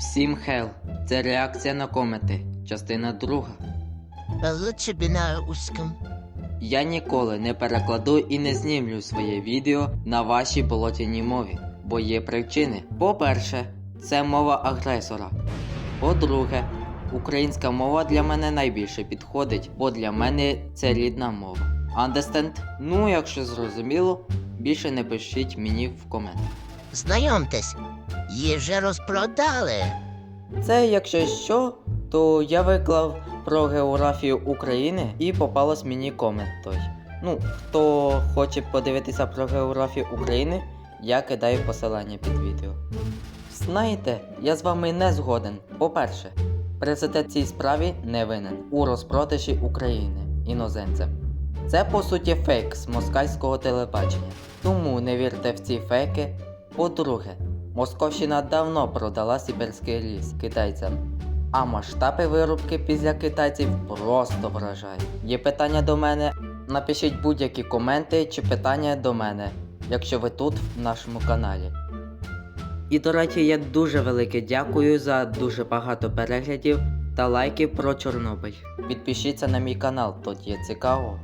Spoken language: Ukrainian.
Всім хел. Це реакція на коменти. Частина друга. Лучше бы на русском. Я ніколи не перекладу і не знімлю своє відео на вашій болотяній мові, бо є причини. По-перше, це мова агресора. По-друге, українська мова для мене найбільше підходить, бо для мене це рідна мова. Understand? Ну, якщо зрозуміло, більше не пишіть мені в коментах. Знайомтесь, її вже розпродали. Це, якщо що, то я виклав про географію України і попалось мені комент той. Ну, хто хоче подивитися про географію України, я кидаю посилання під відео. Знаєте, я з вами не згоден. По-перше, президент цій справі не винен у розпродажі України іноземцям. Це по суті фейк з москальського телебачення. Тому не вірте в ці фейки. По-друге, Московщина давно продала Сибірський ліс китайцям, а масштаби вирубки після китайців просто вражають. Є питання до мене? Напишіть будь-які коменти чи питання до мене, якщо ви тут в нашому каналі. І до речі, я дуже велике дякую за дуже багато переглядів та лайків про Чорнобиль. Підпишіться на мій канал, тут є цікаво.